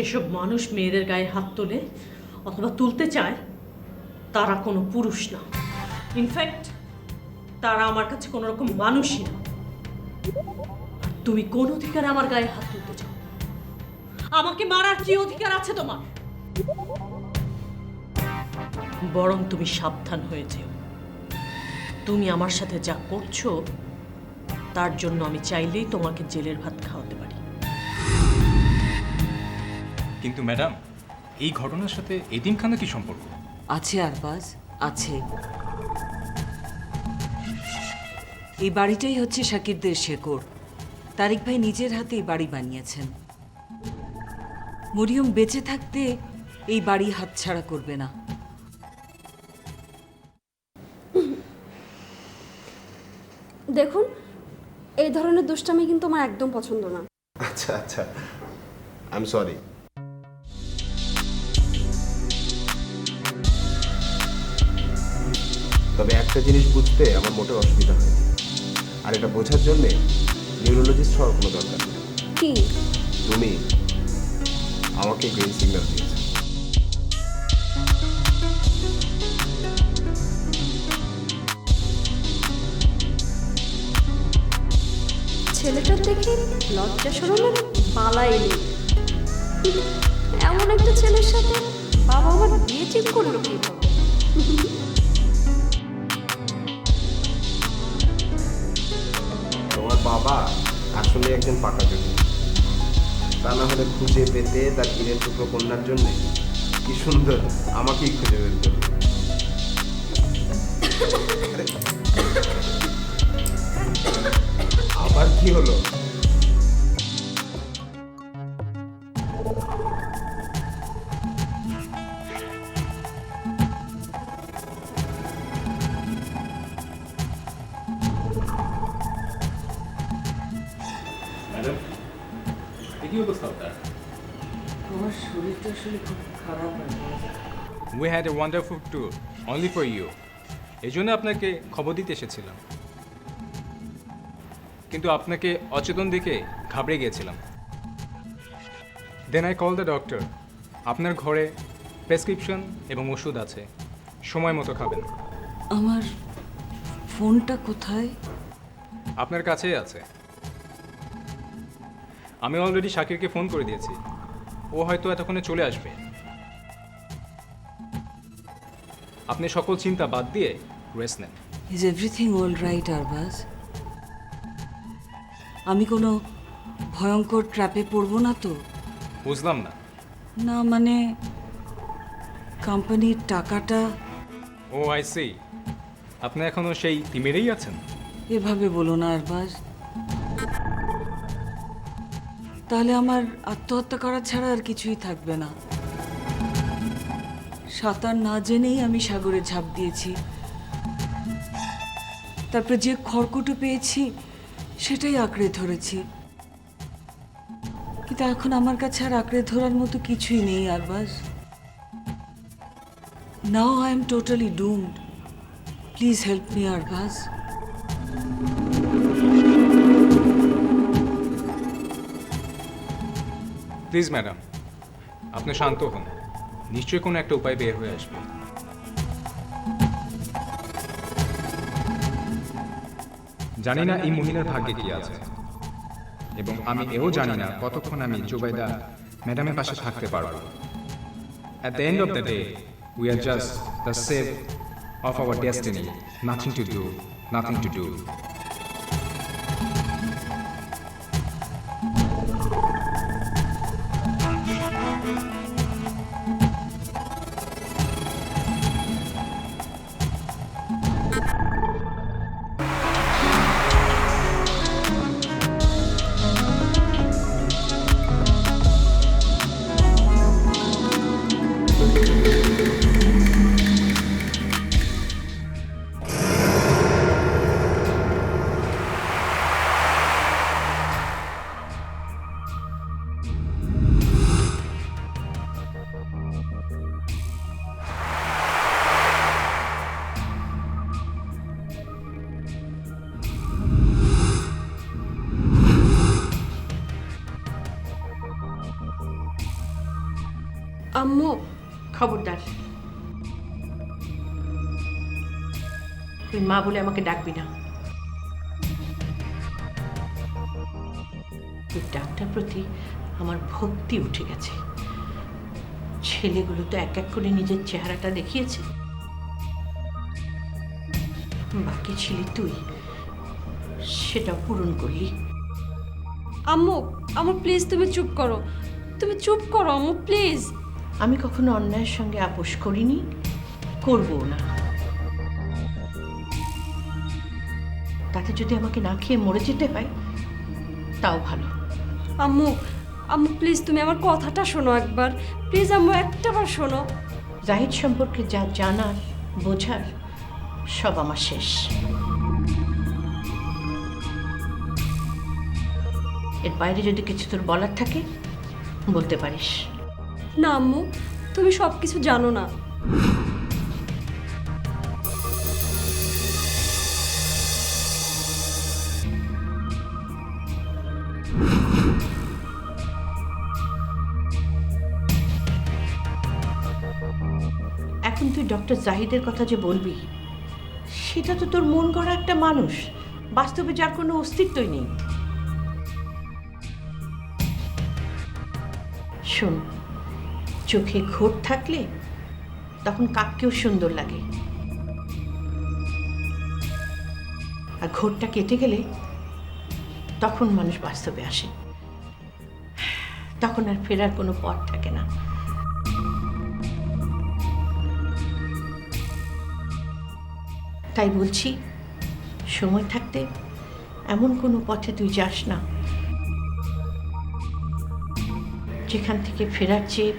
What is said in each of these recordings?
যেসব মানুষ মেয়েদের গায়ে হাত তোলে অথবা তুলতে চায়, তারা কোনো পুরুষ না। ইনফ্যাক্ট তারা আমার কাছে কোনো রকম মানুষই না। তুমি কোন অধিকার আমার গায়ে হাত তুলতে চাও? আমাকে মারার কি অধিকার আছে তোমার? বরং তুমি সাবধান হয়ে যেও। তুমি আমার সাথে যা করছ, তার জন্য আমি চাইলেই তোমাকে জেলের ভাত খাওয়াতে পারি। কিন্তু ম্যাডাম এই ঘটনার সাথে এতিমখানা কি সম্পর্ক? আছে আরবাজ আছে। এই বাড়িটাই হচ্ছে শাকিরদের শেকড়। তারিক ভাই নিজের হাতে এই বাড়ি বানিয়েছেন। মরিয়ম বেঁচে থাকতে এই বাড়ি হাতছাড়া করবে না। দেখুন এই ধরনের দুষ্টামি কিন্তু আমার একদম পছন্দ না। আচ্ছা আচ্ছা। আই এম সরি তবে একটা জিনিস বুঝতে আমার মোটেও অসুবিধা হয়নি। আর এটা বোঝার জন্যে নিউরোলজিস্ট হওয়ার কোনো দরকার নেই। কি? তুমি আমাকে গ্রিন সিগন্যাল দিয়েছ। ছেলেটার দেখে লজ্জা সরমের বালাই নেই। এমন একটা ছেলের সাথে বাবা আমার বিয়ে ঠিক করল কীভাবে বাবা আসলে একজন পাকা যোগী তা না হলে খুঁজে পেতে তার গিরের টুকরো কন্যার জন্য। কি সুন্দর, আমাকেই খুঁজে বের করবে আবার কি হলো? শরীরটা আসলে খুব খারাপ we had a wonderful tour only for you এই জন্য আপনাকে খবর দিতে এসেছিলাম। কিন্তু আপনাকে অচেতন দেখে ঘাবড়ে গিয়েছিলাম। Then I call the doctor আপনার ঘরে প্রেসক্রিপশন এবং ওষুধ আছে। সময় মতো খাবেন। আমার ফোনটা কোথায়? আপনার কাছেই আছে। আমি অলরেডি শাকিরকে ফোন করে দিয়েছি। ও হয়তো এতক্ষণে চলে আসবে। আপনি সকল চিন্তা বাদ দিয়ে রেস্ট নেন। Is everything all right Arbaaz আমি কোনো ভয়ঙ্কর ট্র্যাপে পড়ব না তো? বুঝলাম না। না মানে কোম্পানির টাকাটা ও আই সি আপনি এখনও সেই তিমিরেই আছেন? এভাবে বলো না আরবাজ তাহলে আমার আত্মহত্যা করা ছাড়া আর কিছুই থাকবে না। সাঁতার না জেনেই আমি সাগরে ঝাঁপ দিয়েছি। তারপর যে খড়কুটো পেয়েছি, সেটাই আঁকড়ে ধরেছি। কিন্তু এখন আমার কাছে আর আঁকড়ে ধরার মতো কিছুই নেই Arbaaz now I am totally doomed please help me Arbaaz please, madam, আপনি শান্ত হন। নিশ্চয়ই কোনো একটা উপায় বের হয়ে আসবে। জানি না এই মহিলার ভাগ্যে কি আছে। এবং আমি এও জানি না কতক্ষণ আমি জুবাইদা ম্যাডামের পাশে থাকতে পারব। At the end of the day we are just the save of our destiny nothing to do nothing to do. খবরদার। তুই মা বলে আমাকে ডাকবি না। তোর ডাক্তার প্রতি আমার ভক্তি উঠে গেছে। ছেলেগুলো তো এক এক করে নিজের চেহারাটা দেখিয়েছে। বাকি ছিলি তুই। সেটা পূরণ করলি। আম্মু আম্মু প্লিজ তুমি চুপ করো। তুমি চুপ করো, আম্মু প্লিজ আমি কখনো অন্যায়ের সঙ্গে আপোষ করিনি করব না। তাতে যদি আমাকে না খেয়ে মরে যেতে হয় তাও ভালো। আম্মু আম্মু প্লিজ তুমি আমার কথাটা শোনো একবার। প্লিজ আম্মু একটাবার শোনো। জাহিদ সম্পর্কে যা জানার বোঝার সব আমার শেষ। এর বাইরে যদি কিছু তোর বলার থাকে বলতে পারিস। না আম্মু, তুমি সব কিছু জানো না। এখন তুই ডক্টর জাহিদের কথা যে বলবি, সেটা তো তোর মন গড়া একটা মানুষ। বাস্তবে যার কোনো অস্তিত্বই নেই। শোন চোখে ঘোর থাকলে তখন কাককেও সুন্দর লাগে। আর ঘোরটা কেটে গেলে তখন মানুষ বাস্তবে আসে। তখন আর ফেরার কোনো পথ থাকে না। তাই বলছি, সময় থাকতে এমন কোনো পথে তুই যাস না। যেখান থেকে ফেরার চেয়ে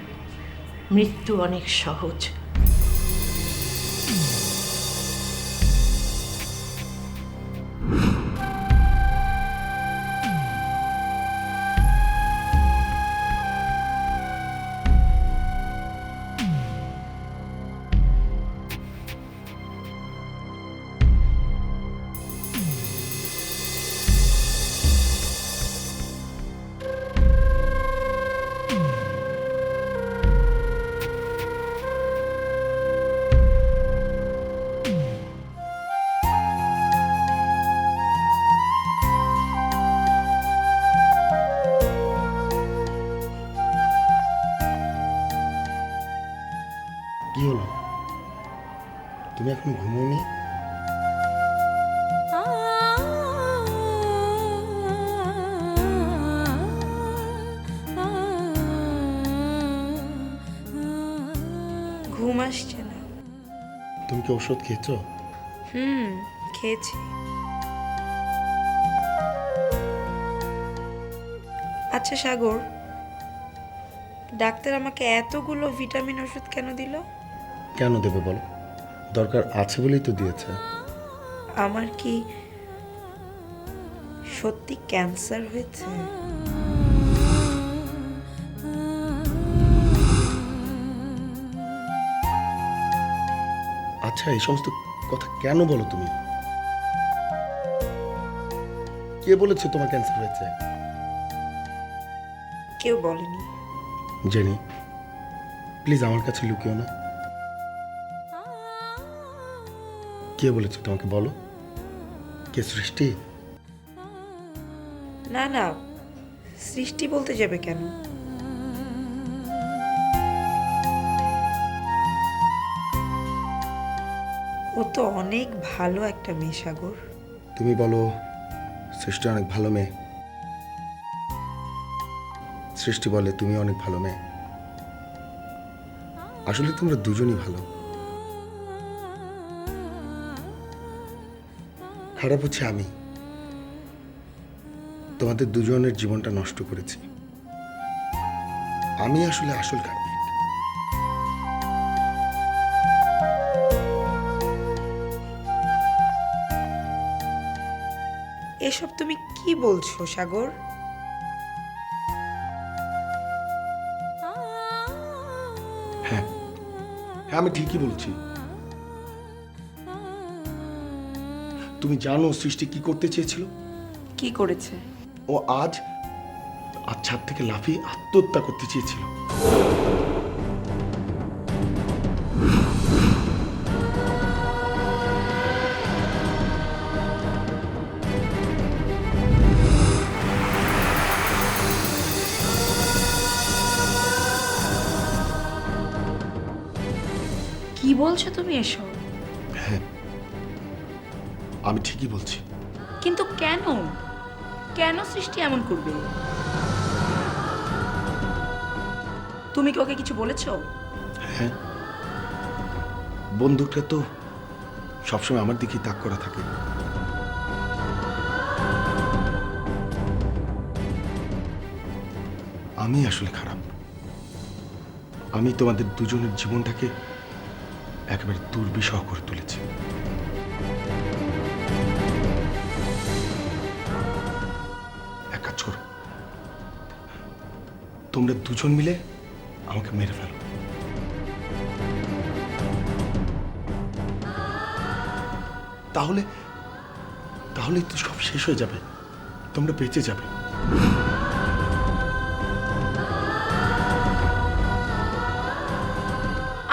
মৃত্যু অনেক সহজ। কি হলো? তুমি এখন ঘুমোনি ঘুম আসছে না। তুমি কি ওষুধ খেয়েছো? হুম খেয়েছি। আচ্ছা সাগর ডাক্তার আমাকে এতগুলো ভিটামিন ওষুধ কেন দিল? কেন দেবে বলো? দরকার আছে বলেই তো দিয়েছে। আমার কি সত্যি ক্যান্সার হয়েছে? আচ্ছা এই সমস্ত কথা কেন বলো তুমি? কে বলেছে তোমার ক্যান্সার হয়েছে? কেউ বলেনি। জেনি প্লিজ আমার কাছে লুকিও না। কে বলেছে তোমাকে বলো? কে সৃষ্টি? না না। সৃষ্টি বলতে যাবে কেন? ও তো অনেক ভালো একটা মেয়ে সাগর। তুমি বলো সৃষ্টি অনেক ভালো মেয়ে? সৃষ্টি বলে তুমি অনেক ভালো মেয়ে। আসলে তোমরা দুজনই ভালো। খারাপ হচ্ছে আমি? তোমাদের দুজনের জীবনটা নষ্ট করেছি। আমি আসলে আসল কার্মিক। এসব তুমি কি বলছো সাগর? হ্যাঁ হ্যাঁ আমি ঠিকই বলছি। তুমি জানো সৃষ্টি কি করতে চেয়েছিল? কি করেছে? ও আজ আর ছাদ থেকে লাফিয়ে আত্মহত্যা করতে চেয়েছিল। কি বলছো তুমি এসব? আমি ঠিকই বলছি। কিন্তু কেন? কেন সৃষ্টি এমন করবে? তুমি কি ওকে কিছু বলেছ? হ্যাঁ। বন্দুকটা তো সবসময় আমার দিকেই তাক করা থাকে। আমি আসলে খারাপ। আমি তোমাদের দুজনের জীবনটাকে একেবারে দুর্বিষহ করে তুলেছি। তোমরা দুজন মিলে আমাকে মেরে ফেলো। তাহলে তাহলেই তো সব শেষ হয়ে যাবে। তোমরা বেঁচে যাবে।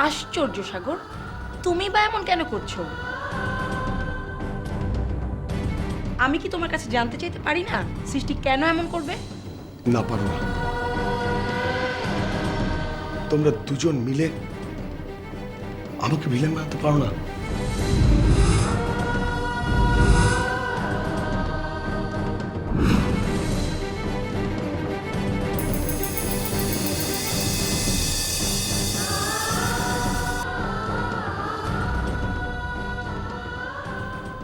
আশ্চর্য সাগর। তুমি বা এমন কেন করছ? আমি কি তোমার কাছে জানতে চাইতে পারি না? সৃষ্টি কেন এমন করবে? না পারো না। তোমরা দুজন মিলে আমাকে ভিলেন বানাতে পারো না।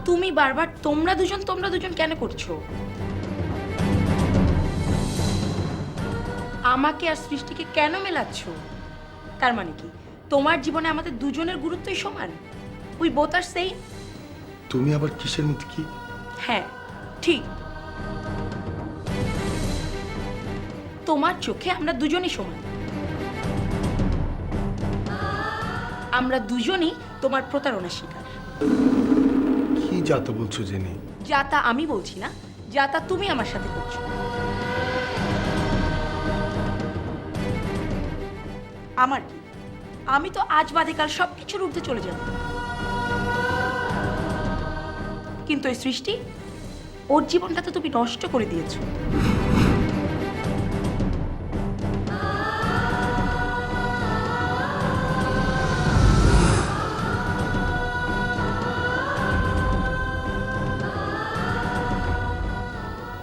তুমি বারবার তোমরা দুজন তোমরা দুজন কেন করছ? আমাকে আর সৃষ্টিকে কেন মেলাচ্ছ? তার মানে কি? তোমার জীবনে আমাদের দুজনের গুরুত্বই সমান? উই বোথ আর সেই তুমি আবার কিসের মধ্যে কি? হ্যাঁ ঠিক। তোমার চোখে আমরা দুজনই সমান। আমরা দুজনই তোমার প্রতারণা শিকার। কি যাতে বলছো জেনে? যা তা আমি বলছি না যা তা তুমি আমার সাথে করছ। আমার কি আমি তো আজ বাদে কাল সব কিছুর ঊর্ধ্বে চলে যাব। কিন্তু এই সৃষ্টি, ওর জীবনটা তো তুমি নষ্ট করে দিয়েছ।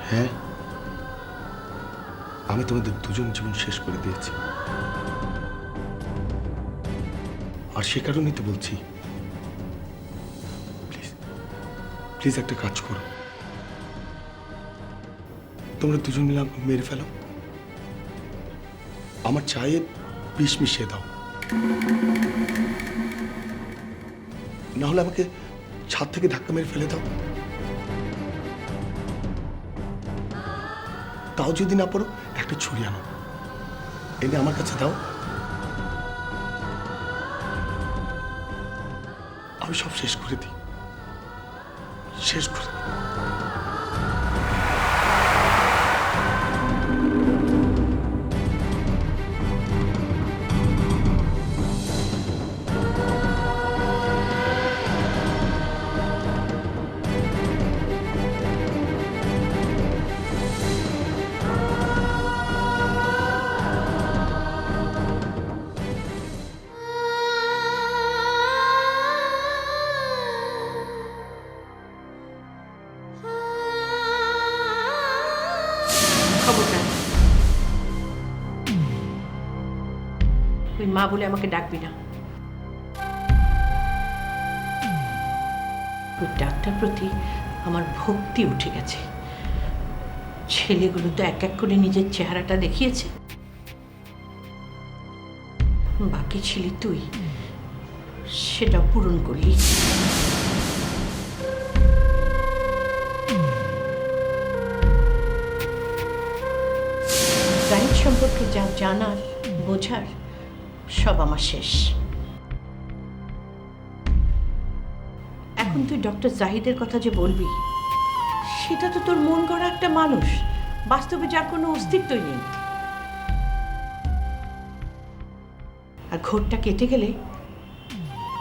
হ্যাঁ আমি তোমাদের দুজন জীবন শেষ করে দিয়েছি। আর সে কারণেই তো বলছি। প্লিজ প্লিজ একটা কাজ করো। তোমরা দুজন মিলে আমাকে মেরে ফেলো। আমার চায়ে বিষ মিশিয়ে দাও। না হলে আমাকে ছাদ থেকে ধাক্কা মেরে ফেলে দাও। তাও যদি না পারো, একটা ছুরি আনো। এনে আমার কাছে দাও। সব শেষ করে দিই। শেষ করে দিই। মা বলে আমাকে ডাকবি না। ওই ডাক্তার প্রতি আমার ভক্তি উঠে গেছে। ছেলেগুলো তো এক এক করে নিজের চেহারাটা দেখিয়েছে। বাকি ছিলি তুই, সেটা পূরণ করলি। সম্পর্কে যা জানার, বোঝার সব আমার শেষ। এখন তুই ডক্টর জাহিদের কথা যে বলবি, সেটা তো তোর মন গড়া একটা মানুষ। বাস্তবে যার কোনো অস্তিত্বই নেই। আর ঘোরটা কেটে গেলে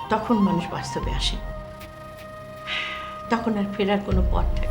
তখন মানুষ বাস্তবে আসে। তখন আর ফেরার কোনো পথ থাকে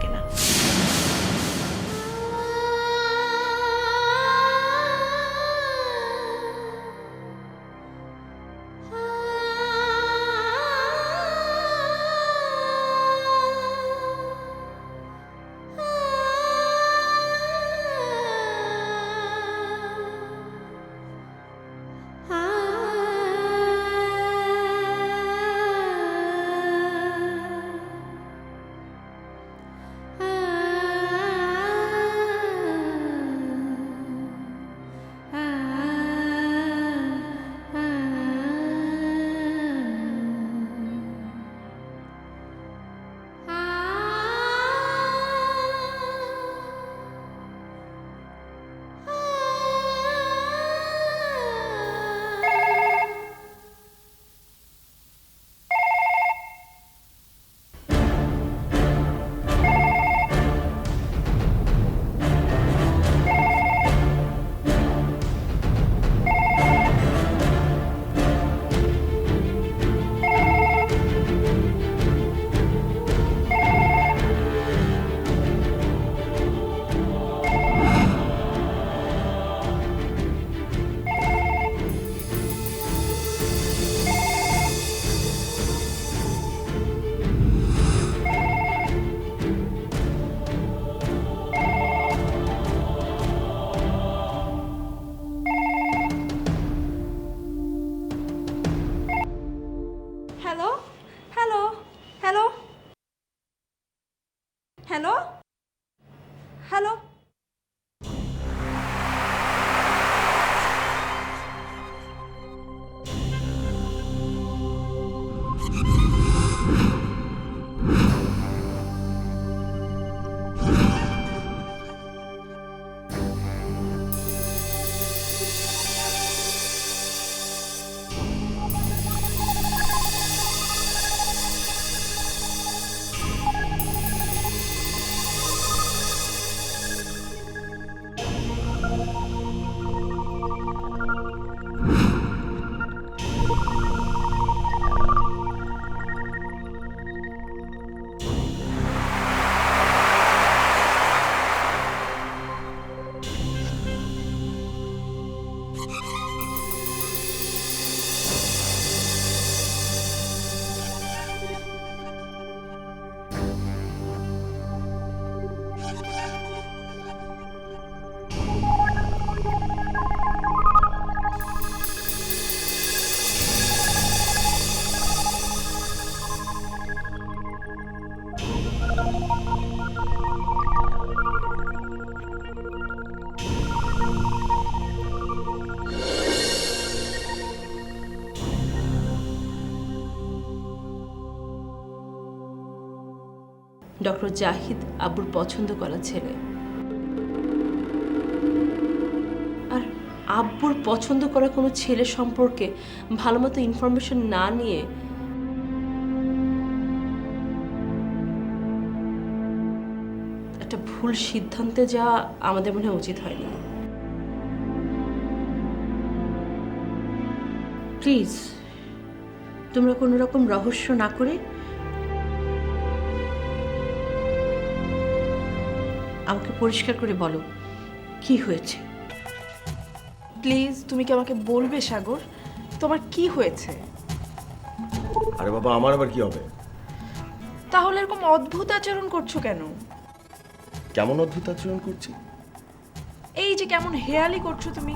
ডক্টর জাহিদ আব্বুর পছন্দ করা ছেলে। আর আব্বুর পছন্দ করা কোনো ছেলে সম্পর্কে ভালো মতো ইনফরমেশন না নিয়ে একটা ভুল সিদ্ধান্তে যাওয়া আমাদের মনে উচিত হয়নি। প্লিজ, তোমরা কোনো রকম রহস্য না করে আমাকে পরিষ্কার করে বলো কি হয়েছে? প্লিজ তুমি কি আমাকে বলবে সাগর? তোমার কি হয়েছে? আরে বাবা আমার আবার কি হবে? তাহলে এরকম অদ্ভুত আচরণ করছ কেন? কেমন অদ্ভুত আচরণ করছি? এই যে কেমন হেয়ালি করছ তুমি।